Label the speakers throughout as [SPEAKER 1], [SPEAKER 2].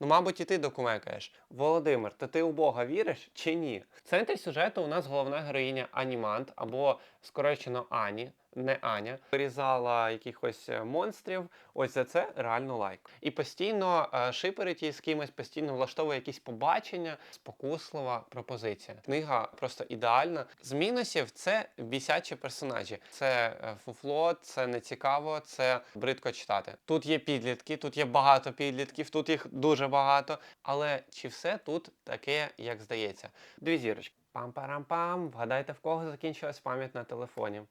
[SPEAKER 1] Ну, мабуть, і ти докумекаєш. Володимир, то ти у Бога віриш чи ні? В центрі сюжету у нас головна героїня Анімант або скорочено Ані. Не Аня вирізала якихось е, монстрів. Ось за це реально лайк. І постійно е, шиперить її з кимось, постійно влаштовує якісь побачення, спокуслива пропозиція. Книга просто ідеальна. З мінусів це бісячі персонажі. Це е, фуфло, це нецікаво, це бридко читати. Тут є підлітки, тут є багато підлітків, тут їх дуже багато. Але чи все тут таке, як здається? Дві зірочки. Пам-парам-пам. Вгадайте, в кого закінчилась пам'ять на телефоні.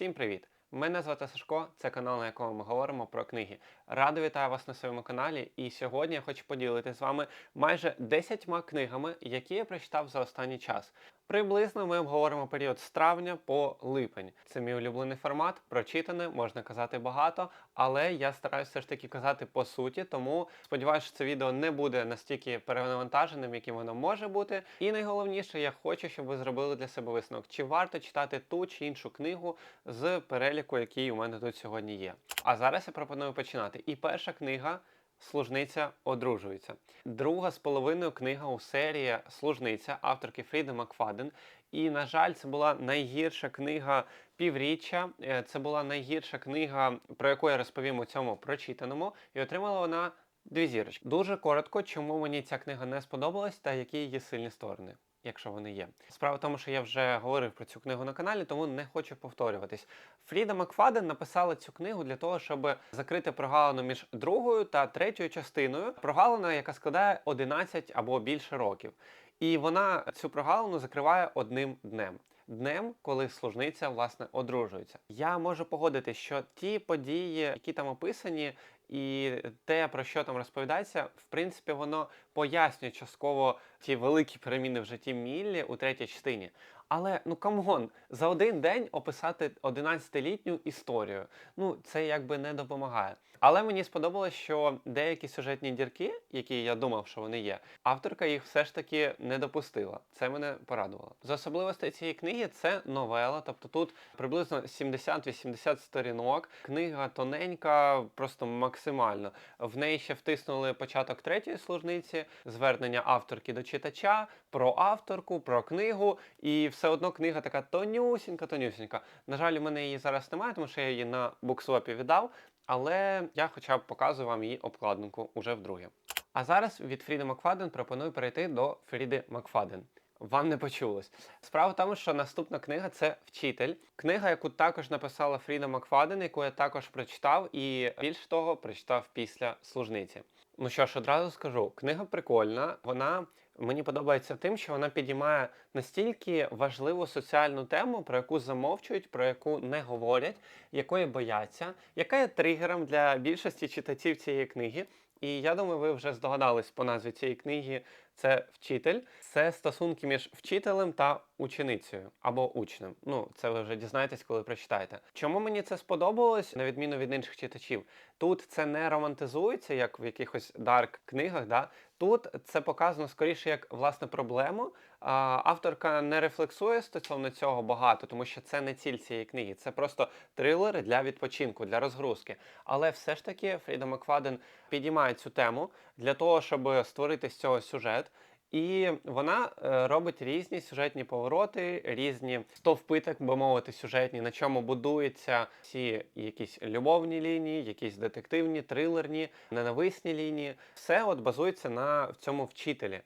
[SPEAKER 1] Всім привіт! Мене звати Сашко, це канал, на якому ми говоримо про книги. Радо вітаю вас на своєму каналі. І сьогодні я хочу поділитися з вами майже 10 книгами, які я прочитав за останній час. Приблизно ми обговоримо період з травня по липень. Це мій улюблений формат, прочитане, можна казати багато, але я стараюся все ж таки казати по суті, тому сподіваюся, що це відео не буде настільки перевантаженим, яким воно може бути. І найголовніше, я хочу, щоб ви зробили для себе висновок, чи варто читати ту чи іншу книгу з переліку, який у мене тут сьогодні є. А зараз я пропоную починати. І перша книга. Служниця одружується. Друга з половиною книга у серії Служниця авторки Фріди Макфаден. І, на жаль, це була найгірша книга півріччя. Е, Це була найгірша книга, про яку я розповім у цьому прочитаному, і отримала вона дві зірочки. Дуже коротко, чому мені ця книга не сподобалась та які її сильні сторони. Якщо вони є, справа в тому, що я вже говорив про цю книгу на каналі, тому не хочу повторюватись. Фріда Макфаден написала цю книгу для того, щоб закрити прогалину між другою та третьою частиною. Прогалина, яка складає 11 або більше років. І вона цю прогалину закриває одним днем. Днем, коли служниця власне одружується. Я можу погодити, що ті події, які там описані, і те, про що там розповідається, в принципі, воно пояснює частково ті великі переміни в житті Міллі у третій частині. Але ну камгон, за один день описати 11-літню історію. Ну, це якби не допомагає. Але мені сподобалось, що деякі сюжетні дірки, які я думав, що вони є, авторка їх все ж таки не допустила. Це мене порадувало. З особливостей цієї книги це новела, тобто тут приблизно 70-80 сторінок. Книга тоненька, просто максимально. В неї ще втиснули початок третьої служниці, звернення авторки до читача, про авторку, про книгу, і все одно книга така тонюсінька, тонюсінька. На жаль, у мене її зараз немає, тому що я її на буксвопі віддав. Але я хоча б показую вам її обкладинку уже вдруге. А зараз від Фріди Макфаден пропоную перейти до Фріди Макфаден. Вам не почулось. Справа в тому, що наступна книга це Вчитель. Книга, яку також написала Фріда Макфаден, яку я також прочитав, і більш того, прочитав після служниці. Ну що ж, одразу скажу, книга прикольна, вона мені подобається тим, що вона підіймає настільки важливу соціальну тему, про яку замовчують, про яку не говорять, якої бояться, яка є тригером для більшості читачів цієї книги. І я думаю, ви вже здогадались по назві цієї книги. Це вчитель, це стосунки між вчителем та ученицею або учнем. Ну, це ви вже дізнаєтесь, коли прочитаєте. Чому мені це сподобалось, на відміну від інших читачів? Тут це не романтизується, як в якихось дарк книгах. Да? Тут це показано скоріше як власне проблему. Авторка не рефлексує стосовно цього багато, тому що це не ціль цієї книги, це просто трилери для відпочинку, для розгрузки. Але все ж таки Фріда Макфаден підіймає цю тему для того, щоб створити з цього сюжет. І вона е, робить різні сюжетні повороти, різні стовпи, так би мовити, сюжетні, на чому будуються всі якісь любовні лінії, якісь детективні, трилерні, ненависні лінії. Все от базується на цьому вчителі.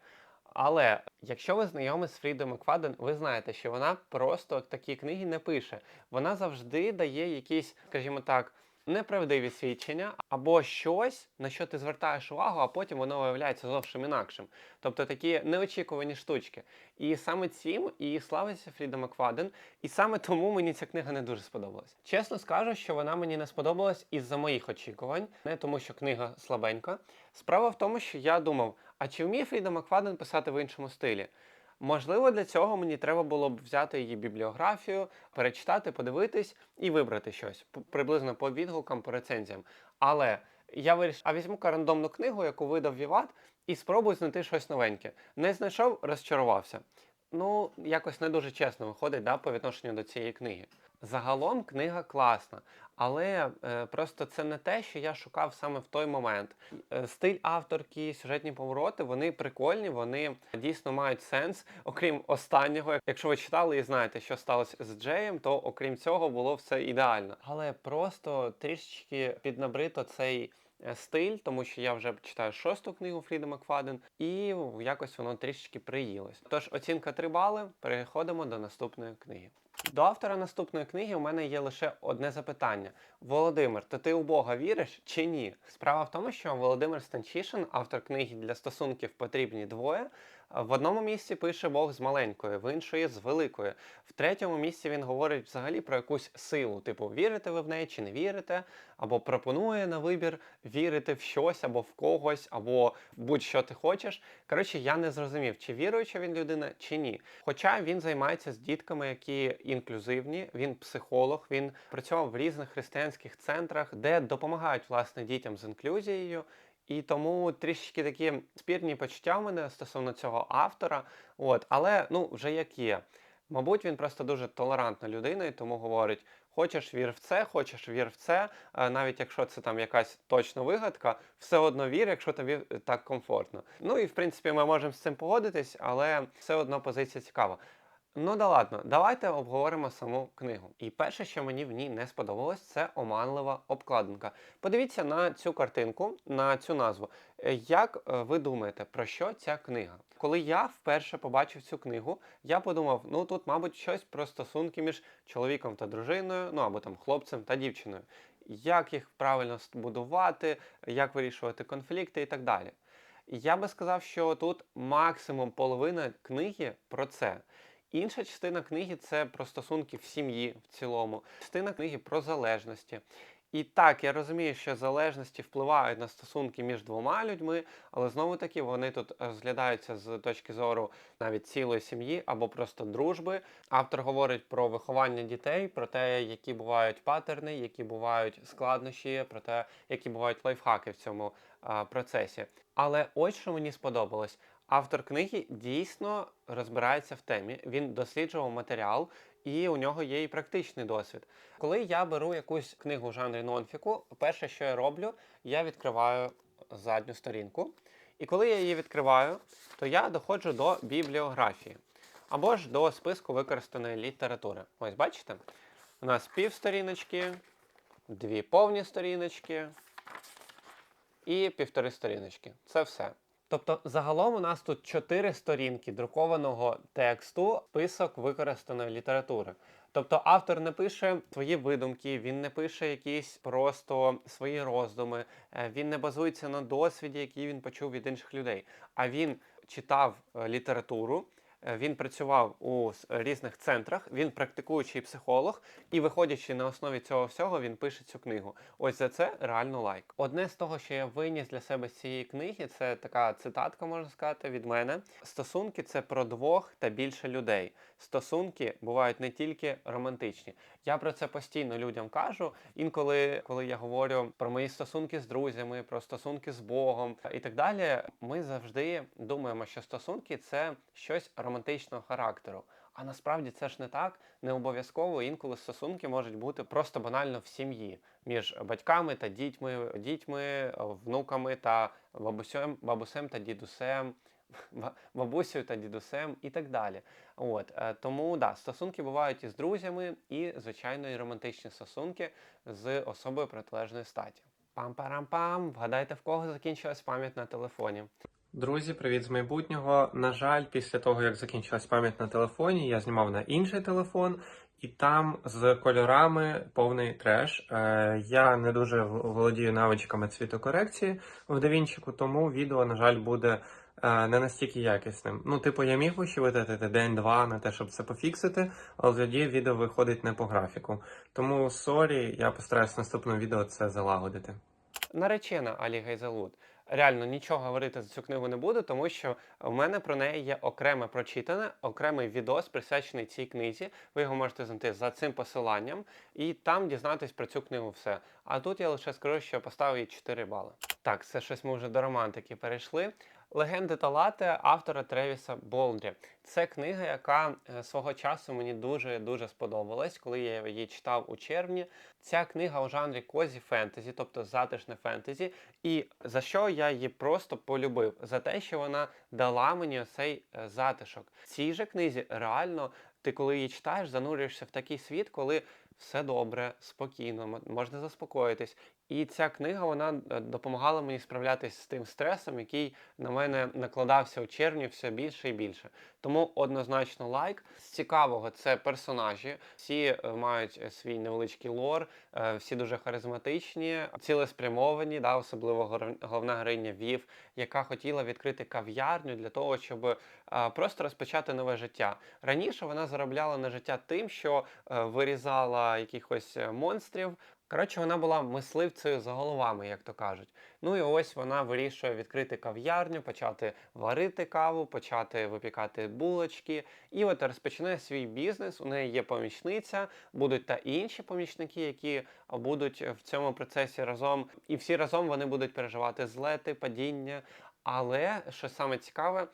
[SPEAKER 1] Але якщо ви знайомі з Фрідою Макфаден, ви знаєте, що вона просто такі книги не пише. Вона завжди дає якісь, скажімо так, неправдиві свідчення або щось, на що ти звертаєш увагу, а потім воно виявляється зовсім інакшим. Тобто такі неочікувані штучки. І саме цим і славиться Фріда Макфаден, і саме тому мені ця книга не дуже сподобалась. Чесно скажу, що вона мені не сподобалась із-за моїх очікувань, не тому, що книга слабенька. Справа в тому, що я думав, а чи вміє Фріда Макфаден писати в іншому стилі? Можливо, для цього мені треба було б взяти її бібліографію, перечитати, подивитись і вибрати щось приблизно по відгукам, по рецензіям. Але я вирішив, а візьму-ка рандомну книгу, яку видав Віват, і спробую знайти щось новеньке. Не знайшов, розчарувався. Ну, якось не дуже чесно виходить да, по відношенню до цієї книги. Загалом книга класна, але е, просто це не те, що я шукав саме в той момент. Е, стиль авторки, сюжетні повороти, вони прикольні, вони дійсно мають сенс. Окрім останнього, якщо ви читали і знаєте, що сталося з Джеєм, то окрім цього було все ідеально. Але просто трішечки піднабрито цей. е, Стиль, тому що я вже читаю шосту книгу Фріда Макфаден, і якось воно трішечки приїлось. Тож оцінка 3 бали. Переходимо до наступної книги. До автора наступної книги у мене є лише одне запитання: Володимир, то ти у Бога віриш чи ні? Справа в тому, що Володимир Станчишин, автор книги для стосунків потрібні двоє. В одному місці пише Бог з маленької, в іншої з великої. В третьому місці він говорить взагалі про якусь силу, типу вірите ви в неї чи не вірите, або пропонує на вибір вірити в щось або в когось, або будь-що ти хочеш. Коротше, я не зрозумів, чи віруюча він людина, чи ні. Хоча він займається з дітками, які інклюзивні, він психолог, він працював в різних християнських центрах, де допомагають власне дітям з інклюзією. І тому трішечки такі спірні почуття в мене стосовно цього автора. От, але ну вже як є. Мабуть, він просто дуже толерантна людина, і тому говорить: хочеш вір в це, хочеш вір в це. Навіть якщо це там якась точна вигадка, все одно вір, якщо тобі так комфортно. Ну і в принципі ми можемо з цим погодитись, але все одно позиція цікава. Ну да ладно, давайте обговоримо саму книгу. І перше, що мені в ній не сподобалось, це оманлива обкладинка. Подивіться на цю картинку, на цю назву. Е, Як е, ви думаєте, про що ця книга? Коли я вперше побачив цю книгу, я подумав, ну тут, мабуть, щось про стосунки між чоловіком та дружиною, ну або там хлопцем та дівчиною. Як їх правильно будувати, як вирішувати конфлікти і так далі. Я би сказав, що тут максимум половина книги про це. Інша частина книги це про стосунки в сім'ї в цілому, частина книги про залежності. І так, я розумію, що залежності впливають на стосунки між двома людьми, але знову таки вони тут розглядаються з точки зору навіть цілої сім'ї або просто дружби. Автор говорить про виховання дітей, про те, які бувають патерни, які бувають складнощі, про те, які бувають лайфхаки в цьому а, процесі. Але ось що мені сподобалось. Автор книги дійсно розбирається в темі. Він досліджував матеріал, і у нього є і практичний досвід. Коли я беру якусь книгу в жанрі нонфіку, перше, що я роблю, я відкриваю задню сторінку. І коли я її відкриваю, то я доходжу до бібліографії або ж до списку використаної літератури. Ось бачите? У нас півсторіночки, дві повні сторіночки і півтори сторіночки. Це все. Тобто, загалом у нас тут чотири сторінки друкованого тексту, список використаної літератури. Тобто автор не пише свої видумки, він не пише якісь просто свої роздуми, е, він не базується на досвіді, який він почув від інших людей. А він читав е, літературу, він працював у різних центрах, він практикуючий психолог, і виходячи на основі цього всього, він пише цю книгу. Ось за це реально лайк. Одне з того, що я виніс для себе з цієї книги, це така цитатка, можна сказати, від мене. Стосунки це про двох та більше людей. Стосунки бувають не тільки романтичні. Я про це постійно людям кажу. Інколи, коли я говорю про мої стосунки з друзями, про стосунки з Богом і так далі, ми завжди думаємо, що стосунки це щось романтичного характеру. А насправді це ж не так. Не обов'язково інколи стосунки можуть бути просто банально в сім'ї між батьками та дітьми, дітьми, внуками та бабусем, бабусем та дідусем, бабусею та дідусем і так далі. От е, тому да, стосунки бувають і з друзями, і звичайно, і романтичні стосунки з особою протилежної статі. Пам-парам-пам, вгадайте в кого закінчилась пам'ять на телефоні. Друзі, привіт з майбутнього. На жаль, після того як закінчилась пам'ять на телефоні, я знімав на інший телефон, і там з кольорами повний треш. Е, я не дуже володію навичками цвітокорекції в DaVinci, тому відео, на жаль, буде не настільки якісним. Ну, типу, я міг витратити день-два на те, щоб це пофіксити, але тоді відео виходить не по графіку. Тому сорі, я постараюсь в наступному відео це залагодити. Наречена Алі Гайзалут. Реально нічого говорити за цю книгу не буду, тому що в мене про неї є окреме прочитане, окремий відос присвячений цій книзі. Ви його можете знайти за цим посиланням і там дізнатись про цю книгу все. А тут я лише скажу, що поставив їй 4 бали. Так, це щось ми вже до романтики перейшли. Легенди та лате автора Тревіса Болдрі. Це книга, яка е, свого часу мені дуже дуже сподобалась, коли я її читав у червні. Ця книга у жанрі козі фентезі, тобто затишне фентезі. І за що я її просто полюбив? За те, що вона дала мені цей затишок. В цій же книзі реально ти, коли її читаєш, занурюєшся в такий світ, коли все добре, спокійно, можна заспокоїтись. І ця книга вона е, допомагала мені справлятися з тим стресом, який на мене накладався у червні все більше і більше. Тому однозначно лайк. З цікавого це персонажі. Всі е, мають е, свій невеличкий лор, всі дуже харизматичні, цілеспрямовані, да, особливо головна героїня Вів, яка хотіла відкрити кав'ярню для того, щоб просто розпочати нове життя. Раніше вона заробляла на життя тим, що е, вирізала якихось е, монстрів. Коротше, вона була мисливцею за головами, як то кажуть. Ну і ось вона вирішує відкрити кав'ярню, почати варити каву, почати випікати булочки. І от розпочинає свій бізнес. У неї є помічниця, будуть та інші помічники, які будуть в цьому процесі разом. І всі разом вони будуть переживати злети, падіння. Але що саме цікаве,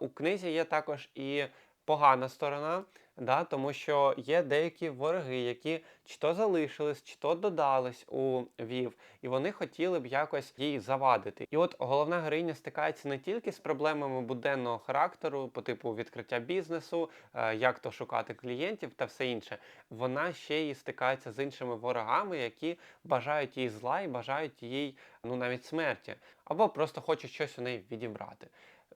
[SPEAKER 1] у книзі є також і погана сторона, да, тому що є деякі вороги, які чи то залишились, чи то додались у Вів, і вони хотіли б якось їй завадити. І от головна героїня стикається не тільки з проблемами буденного характеру, по типу відкриття бізнесу, е, як то шукати клієнтів та все інше. Вона ще й стикається з іншими ворогами, які бажають їй зла і бажають їй ну навіть смерті, або просто хочуть щось у неї відібрати.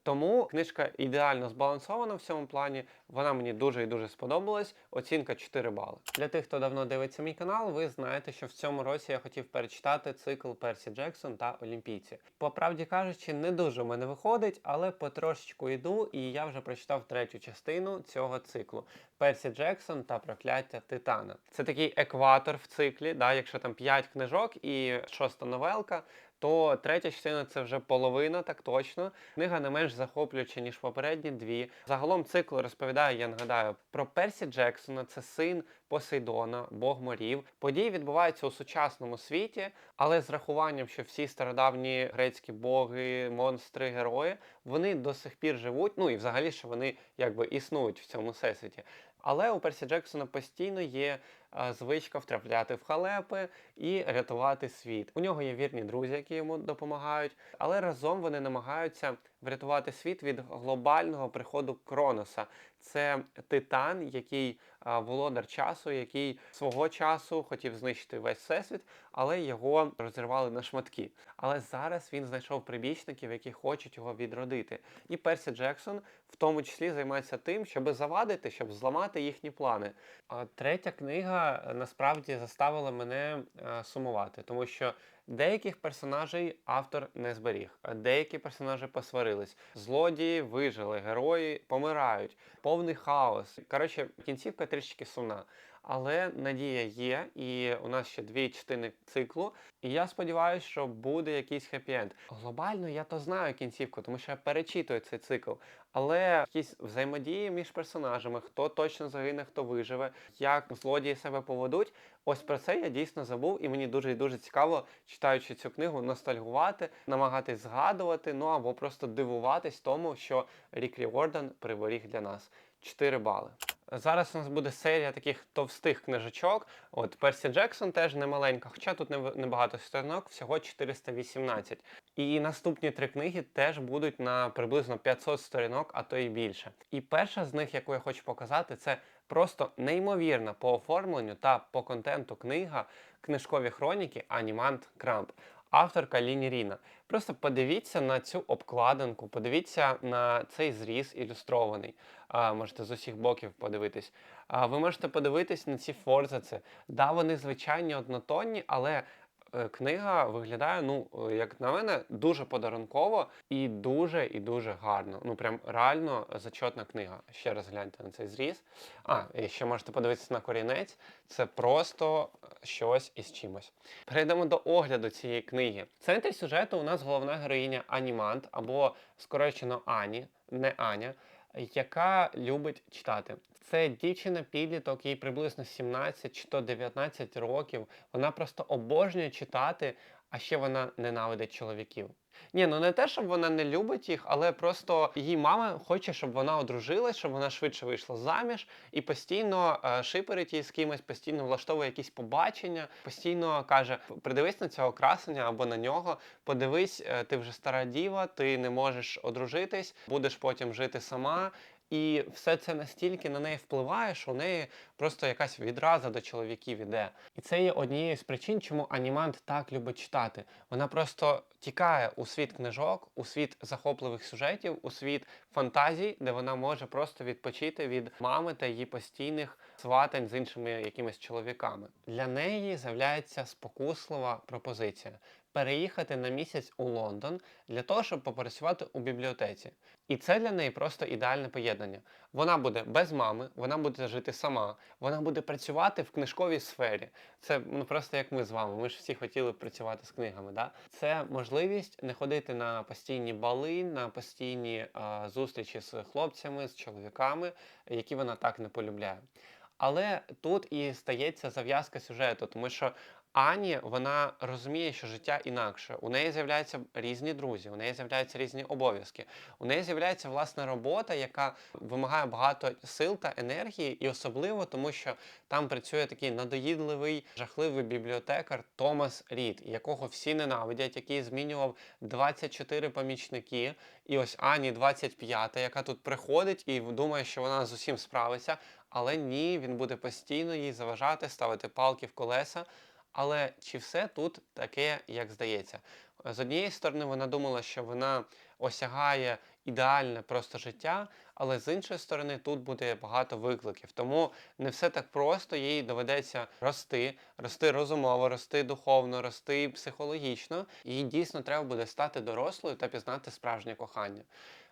[SPEAKER 1] Тому книжка ідеально збалансована в цьому плані. Вона мені дуже і дуже сподобалась. Оцінка 4 бали. Для тих, хто давно дивиться мій канал, ви знаєте, що в цьому році я хотів перечитати цикл Персі Джексон та Олімпійці. По правді кажучи, не дуже в мене виходить, але потрошечку йду, і я вже прочитав третю частину цього циклу. Персі Джексон та прокляття Титана. Це такий екватор в циклі. Да, якщо там 5 книжок і шоста новелка, то третя частина це вже половина, так точно. Книга не менш захоплююча, ніж попередні дві. Загалом цикл розповідає, я нагадаю, про Персі Джексона, це син Посейдона, бог морів. Події відбуваються у сучасному світі, але з рахуванням, що всі стародавні грецькі боги, монстри, герої, вони до сих пір живуть. Ну і взагалі, що вони якби існують в цьому всесвіті. Але у Персі Джексона постійно є а, звичка втрапляти в халепи і рятувати світ. У нього є вірні друзі, які йому допомагають, але разом вони намагаються врятувати світ від глобального приходу Кроноса. Це титан, який володар часу, який свого часу хотів знищити весь всесвіт, але його розірвали на шматки. Але зараз він знайшов прибічників, які хочуть його відродити. І Персі Джексон в тому числі займається тим, щоб завадити, щоб зламати їхні плани. А третя книга е, насправді заставила мене е, сумувати, тому що деяких персонажей автор не зберіг, деякі персонажі посварились. Злодії вижили, герої помирають, повний хаос. Коротше, кінцівка трішки сумна. Але надія є, і у нас ще дві частини циклу. І я сподіваюся, що буде якийсь хеппі-енд. Глобально я то знаю кінцівку, тому що я перечитую цей цикл. Але якісь взаємодії між персонажами, хто точно загине, хто виживе, як злодії себе поведуть. Ось про це я дійсно забув, і мені дуже і дуже цікаво, читаючи цю книгу, ностальгувати, намагатись згадувати, ну або просто дивуватись тому, що Рік Ріордан приберіг для нас. 4 бали. Зараз у нас буде серія таких товстих книжечок. От Персі Джексон теж немаленька, хоча тут неб- небагато сторінок, всього 418. І наступні три книги теж будуть на приблизно 500 сторінок, а то і більше. І перша з них, яку я хочу показати, це просто неймовірна по оформленню та по контенту книга книжкові хроніки Анімант Крамп. Авторка Ліні Ріна. Просто подивіться на цю обкладинку, подивіться на цей зріз ілюстрований. А, можете з усіх боків подивитись. А, ви можете подивитись на ці форзаци. Да, вони звичайні однотонні, але е, книга виглядає, ну, е, як на мене, дуже подарунково і дуже і дуже гарно. Ну, прям реально зачетна книга. Ще раз гляньте на цей зріз. А, і ще можете подивитися на корінець. Це просто е, щось із чимось. Перейдемо до огляду цієї книги. В центрі сюжету у нас головна героїня Анімант або скорочено Ані, не Аня, яка любить читати. Це дівчина-підліток, їй приблизно 17 чи то 19 років. Вона просто обожнює читати, а ще вона ненавидить чоловіків. Ні, ну не те, щоб вона не любить їх, але просто її мама хоче, щоб вона одружилась, щоб вона швидше вийшла заміж і постійно е, шиперить її з кимось, постійно влаштовує якісь побачення, постійно каже: придивись на цього красення або на нього, подивись, е, ти вже стара діва, ти не можеш одружитись, будеш потім жити сама. І все це настільки на неї впливає, що у неї просто якась відраза до чоловіків іде. І це є однією з причин, чому анімант так любить читати. Вона просто тікає у світ книжок, у світ захопливих сюжетів, у світ фантазій, де вона може просто відпочити від мами та її постійних сватань з іншими якимись чоловіками. Для неї з'являється спокуслива пропозиція. Переїхати на місяць у Лондон для того, щоб попрацювати у бібліотеці. І це для неї просто ідеальне поєднання. Вона буде без мами, вона буде жити сама, вона буде працювати в книжковій сфері. Це ну просто як ми з вами. Ми ж всі хотіли працювати з книгами. Да? Це можливість не ходити на постійні бали, на постійні а, зустрічі з хлопцями, з чоловіками, які вона так не полюбляє. Але тут і стається зав'язка сюжету, тому що Ані вона розуміє, що життя інакше. У неї з'являються різні друзі, у неї з'являються різні обов'язки. У неї з'являється власна робота, яка вимагає багато сил та енергії, і особливо тому, що там працює такий надоїдливий, жахливий бібліотекар Томас Рід, якого всі ненавидять, який змінював 24 помічники. І ось Ані 25, яка тут приходить і думає, що вона з усім справиться. Але ні, він буде постійно їй заважати, ставити палки в колеса. Але чи все тут таке, як здається? З однієї сторони, вона думала, що вона осягає ідеальне просто життя, але з іншої сторони, тут буде багато викликів. Тому не все так просто, їй доведеться рости, рости розумово, рости духовно, рости психологічно. Їй дійсно треба буде стати дорослою та пізнати справжнє кохання.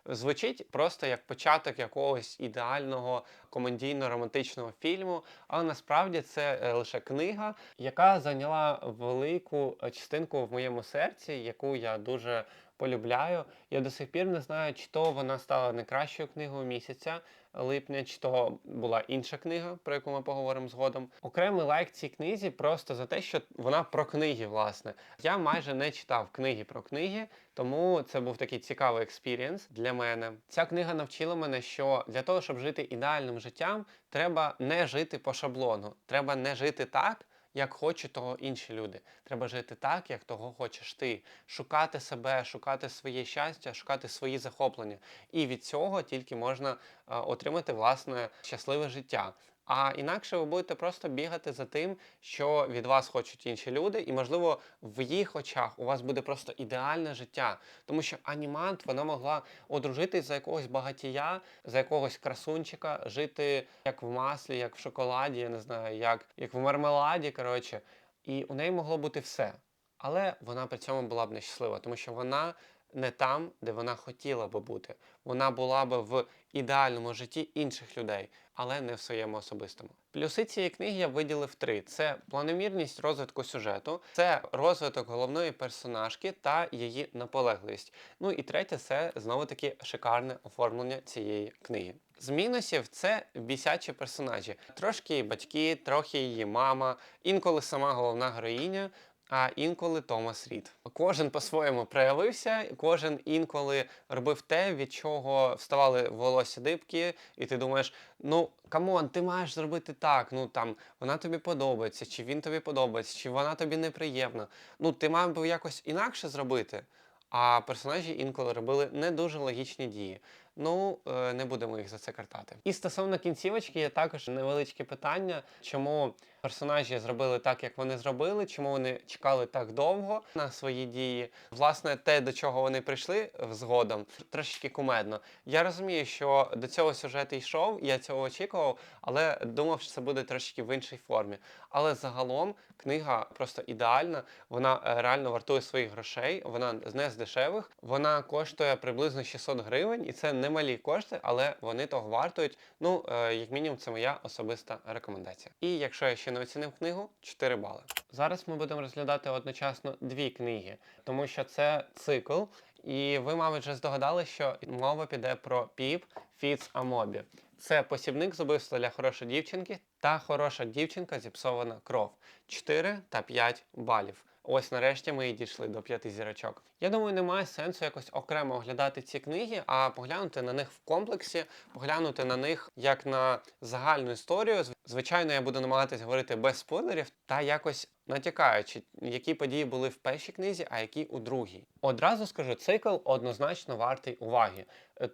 [SPEAKER 1] Звучить просто як початок якогось ідеального комедійно-романтичного фільму, але насправді це е, лише книга, яка зайняла велику е, частинку в моєму серці, яку я дуже полюбляю. Я до сих пір не знаю, чи то вона стала найкращою книгою місяця липня, чи то була інша книга, про яку ми поговоримо згодом. Окремий лайк цій книзі просто за те, що вона про книги, власне. Я майже не читав книги про книги, тому це був такий цікавий експірієнс для мене. Ця книга навчила мене, що для того, щоб жити ідеальним життям, треба не жити по шаблону, треба не жити так як хочуть того інші люди. Треба жити так, як того хочеш ти. Шукати себе, шукати своє щастя, шукати свої захоплення. І від цього тільки можна е, отримати власне щасливе життя. А інакше ви будете просто бігати за тим, що від вас хочуть інші люди, і, можливо, в їх очах у вас буде просто ідеальне життя. Тому що анімант вона могла одружитись за якогось багатія, за якогось красунчика, жити як в маслі, як в шоколаді, я не знаю, як, як в мармеладі. коротше. І у неї могло бути все. Але вона при цьому була б нещаслива, тому що вона не там, де вона хотіла би бути. Вона була би в ідеальному житті інших людей, але не в своєму особистому. Плюси цієї книги я виділив три: це планомірність розвитку сюжету, це розвиток головної персонажки та її наполегливість. Ну і третє це знову таки шикарне оформлення цієї книги. З мінусів це бісячі персонажі. Трошки її батьки, трохи її мама, інколи сама головна героїня а інколи Томас Рід. Кожен по-своєму проявився, кожен інколи робив те, від чого вставали волосся дибки, і ти думаєш, ну камон, ти маєш зробити так. Ну там вона тобі подобається, чи він тобі подобається, чи вона тобі неприємна. Ну ти мав би якось інакше зробити. А персонажі інколи робили не дуже логічні дії. Ну, е, не будемо їх за це картати. І стосовно кінцівочки, є також невеличке питання, чому персонажі зробили так, як вони зробили, чому вони чекали так довго на свої дії. Власне, те, до чого вони прийшли згодом, трошечки кумедно. Я розумію, що до цього сюжет йшов, я цього очікував, але думав, що це буде трошечки в іншій формі. Але загалом книга просто ідеальна, вона е, реально вартує своїх грошей, вона не з дешевих, вона коштує приблизно 600 гривень, і це немалі кошти, але вони того вартують. Ну, е, як мінімум, це моя особиста рекомендація. І якщо я ще не оцінив книгу, 4 бали. Зараз ми будемо розглядати одночасно дві книги, тому що це цикл. І ви, мабуть, вже здогадали, що мова піде про Піп Фіц Амобі. Це посібник з убивства для хорошої дівчинки та хороша дівчинка зіпсована кров. 4 та 5 балів. Ось нарешті ми і дійшли до п'яти зірочок. Я думаю, немає сенсу якось окремо оглядати ці книги, а поглянути на них в комплексі, поглянути на них як на загальну історію. Зв- Звичайно, я буду намагатись говорити без спойлерів та якось натякаючи, які події були в першій книзі, а які у другій. Одразу скажу, цикл однозначно вартий уваги.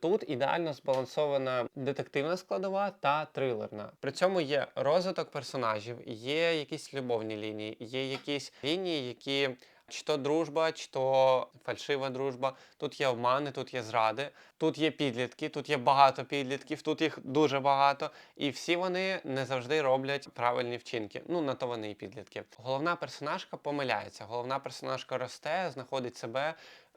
[SPEAKER 1] Тут ідеально збалансована детективна складова та трилерна. При цьому є розвиток персонажів, є якісь любовні лінії, є якісь лінії, які. Чи то дружба, чи то фальшива дружба. Тут є обмани, тут є зради, тут є підлітки, тут є багато підлітків, тут їх дуже багато. І всі вони не завжди роблять правильні вчинки. Ну, на то вони і підлітки. Головна персонажка помиляється, головна персонажка росте, знаходить себе,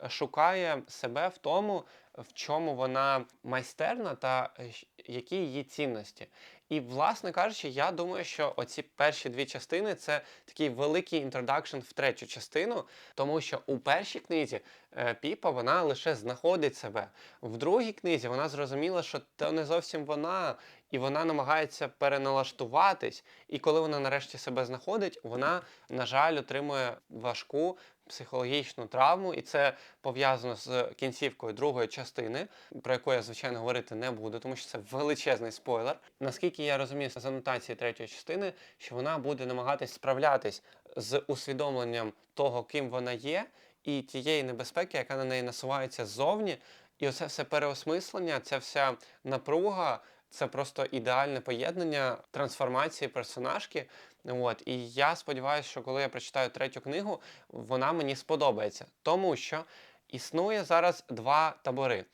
[SPEAKER 1] шукає себе в тому, в чому вона майстерна та е, які її цінності. І, власне кажучи, я думаю, що оці перші дві частини це такий великий інтродакшн в третю частину, тому що у першій книзі е, Піпа вона лише знаходить себе. В другій книзі вона зрозуміла, що це не зовсім вона, і вона намагається переналаштуватись. І коли вона нарешті себе знаходить, вона, на жаль, отримує важку психологічну травму, і це пов'язано з кінцівкою другої частини, про яку я звичайно говорити не буду, тому що це величезний спойлер. Наскільки я розумію з анотації третьої частини, що вона буде намагатись справлятись з усвідомленням того, ким вона є, і тієї небезпеки, яка на неї насувається ззовні. І оце все переосмислення, ця вся напруга, це просто ідеальне поєднання трансформації персонажки. От і я сподіваюся, що коли я прочитаю третю книгу, вона мені сподобається, тому що існує зараз два табори.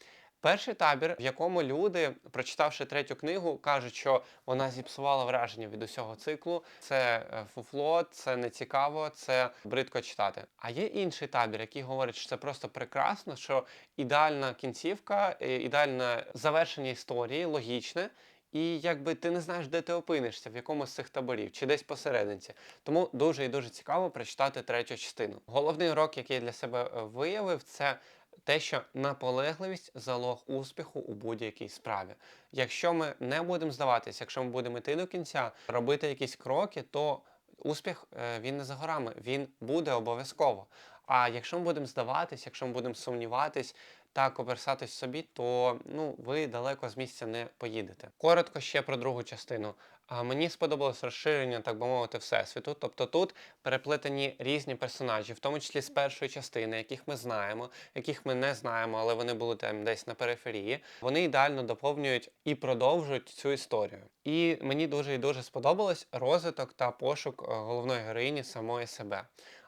[SPEAKER 1] Перший табір, в якому люди, прочитавши третю книгу, кажуть, що вона зіпсувала враження від усього циклу. Це е, фуфло, це не цікаво, це бридко читати. А є інший табір, який говорить, що це просто прекрасно, що ідеальна кінцівка, е, ідеальне завершення історії, логічне. І якби ти не знаєш, де ти опинишся, в якому з цих таборів, чи десь посерединці. Тому дуже і дуже цікаво прочитати третю частину. Головний урок, який я для себе е, виявив, це те, що наполегливість залог успіху у будь-якій справі. Якщо ми не будемо здаватися, якщо ми будемо йти до кінця, робити якісь кроки, то успіх е, він не за горами, він буде обов'язково. А якщо ми будемо здаватись, якщо ми будемо сумніватись та коперсатись собі, то ну ви далеко з місця не поїдете. Коротко ще про другу частину. А мені сподобалось розширення, так би мовити, всесвіту. Тобто тут переплетені різні персонажі, в тому числі з першої частини, яких ми знаємо, яких ми не знаємо, але вони були там десь на периферії. Вони ідеально доповнюють і продовжують цю історію. І мені дуже і дуже сподобалось розвиток та пошук е, головної героїні самої себе.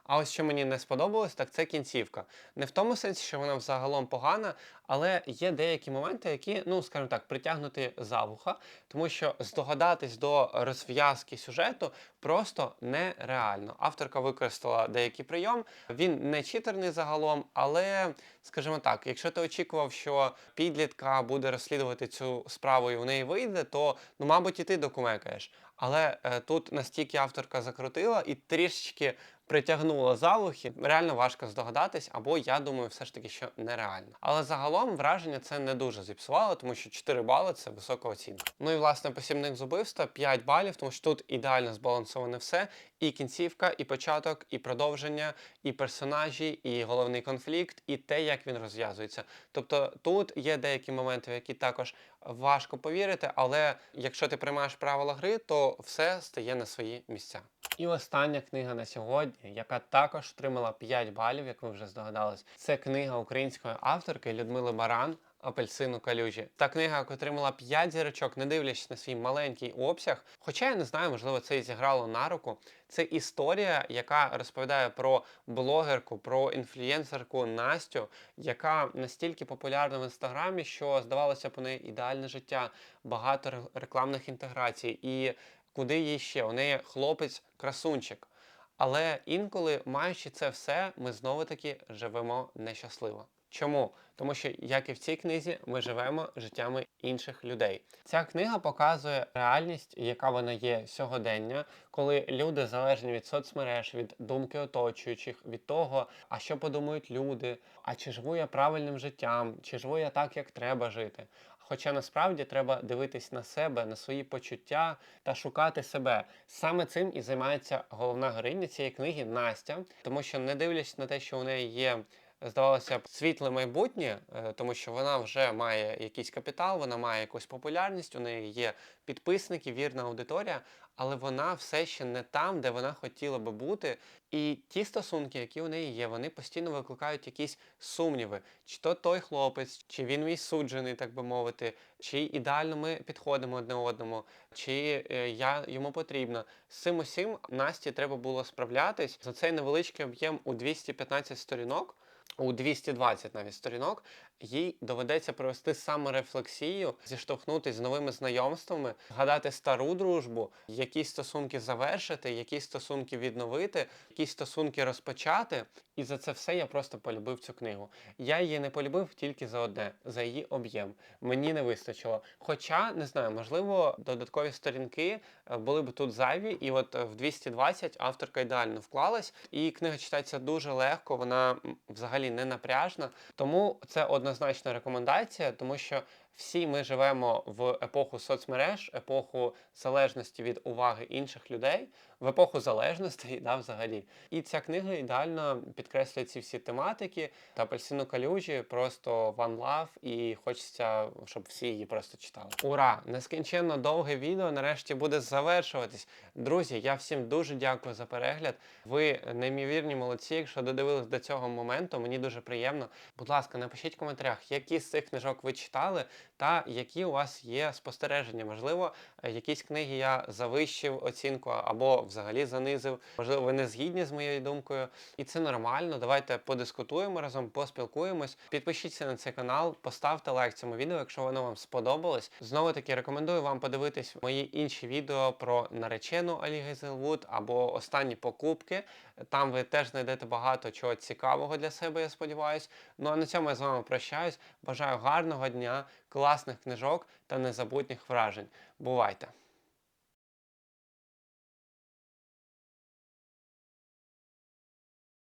[SPEAKER 1] А ось що мені не сподобалось, так це кінцівка. Не в тому сенсі, що вона взагалом погана, але є деякі моменти, які, ну скажімо так, притягнути за вуха, тому що здогадатись до розв'язки сюжету просто нереально. Авторка використала деякий прийом. Він не читерний загалом, але, скажімо так, якщо ти очікував, що підлітка буде розслідувати цю справу і в неї вийде, то ну, мабуть, і ти докумекаєш. Але е, тут настільки авторка закрутила і трішечки притягнула за вухи, реально важко здогадатись, або я думаю, все ж таки, що нереально. Але загалом враження це не дуже зіпсувало, тому що 4 бали це висока оцінка. Ну і власне посібник з убивства 5 балів, тому що тут ідеально збалансоване все. І кінцівка, і початок, і продовження, і персонажі, і головний конфлікт, і те, як він розв'язується. Тобто тут є деякі моменти, в які також важко повірити, але якщо ти приймаєш правила гри, то все стає на свої місця. І остання книга на сьогодні, яка також отримала 5 балів, як ви вже здогадались, це книга української авторки Людмили Баран. Апельсину калюжі. Та книга, яка отримала 5 зірочок, не дивлячись на свій маленький обсяг. Хоча я не знаю, можливо, це і зіграло на руку. Це історія, яка розповідає про блогерку, про інфлюєнсерку Настю, яка настільки популярна в інстаграмі, що здавалося у неї ідеальне життя, багато рекламних інтеграцій. І куди їй ще? У неї хлопець красунчик. Але інколи, маючи це все, ми знову таки живемо нещасливо. Чому? Тому що, як і в цій книзі, ми живемо життями інших людей. Ця книга показує реальність, яка вона є сьогодення, коли люди залежні від соцмереж, від думки оточуючих, від того, а що подумають люди, а чи живу я правильним життям, чи живу я так, як треба жити. Хоча насправді треба дивитись на себе, на свої почуття та шукати себе. Саме цим і займається головна героїня цієї книги Настя, тому що не дивлячись на те, що у неї є. Здавалося б, світле майбутнє, е, тому що вона вже має якийсь капітал, вона має якусь популярність, у неї є підписники, вірна аудиторія, але вона все ще не там, де вона хотіла би бути. І ті стосунки, які у неї є, вони постійно викликають якісь сумніви, чи то той хлопець, чи він мій суджений, так би мовити, чи ідеально ми підходимо одне одному, чи е, я йому потрібна. З цим усім Насті треба було справлятись за цей невеличкий об'єм у 215 сторінок. У 220 навіть сторінок їй доведеться провести саморефлексію, зіштовхнутися з новими знайомствами, згадати стару дружбу, якісь стосунки завершити, якісь стосунки відновити, якісь стосунки розпочати. І за це все я просто полюбив цю книгу. Я її не полюбив тільки за одне, за її об'єм. Мені не вистачило. Хоча не знаю, можливо, додаткові сторінки е, були б тут зайві, і от е, в 220 авторка ідеально вклалась, і книга читається дуже легко, вона взагалі не напряжна. Тому це однозначна рекомендація, тому що всі ми живемо в епоху соцмереж, епоху залежності від уваги інших людей, в епоху залежностей, да, взагалі. І ця книга ідеально підкреслює ці всі тематики та апельсину калюжі, просто one love, і хочеться, щоб всі її просто читали. Ура! Нескінченно довге відео нарешті буде завершуватись. Друзі, я всім дуже дякую за перегляд. Ви неймовірні молодці. Якщо додивились до цього моменту, мені дуже приємно. Будь ласка, напишіть в коментарях, які з цих книжок ви читали, та які у вас є спостереження. Можливо, е, якісь книги я завищив оцінку або взагалі занизив. Можливо, ви не згідні з моєю думкою, і це нормально. Давайте подискутуємо разом, поспілкуємось. Підпишіться на цей канал, поставте лайк цьому відео, якщо воно вам сподобалось. Знову таки рекомендую вам подивитись мої інші відео про наречену Алі Гейзелвуд або останні покупки. Там ви теж знайдете багато чого цікавого для себе, я сподіваюся. Ну а на цьому я з вами прощаюсь. Бажаю гарного дня, класних книжок та незабутніх вражень. Бувайте!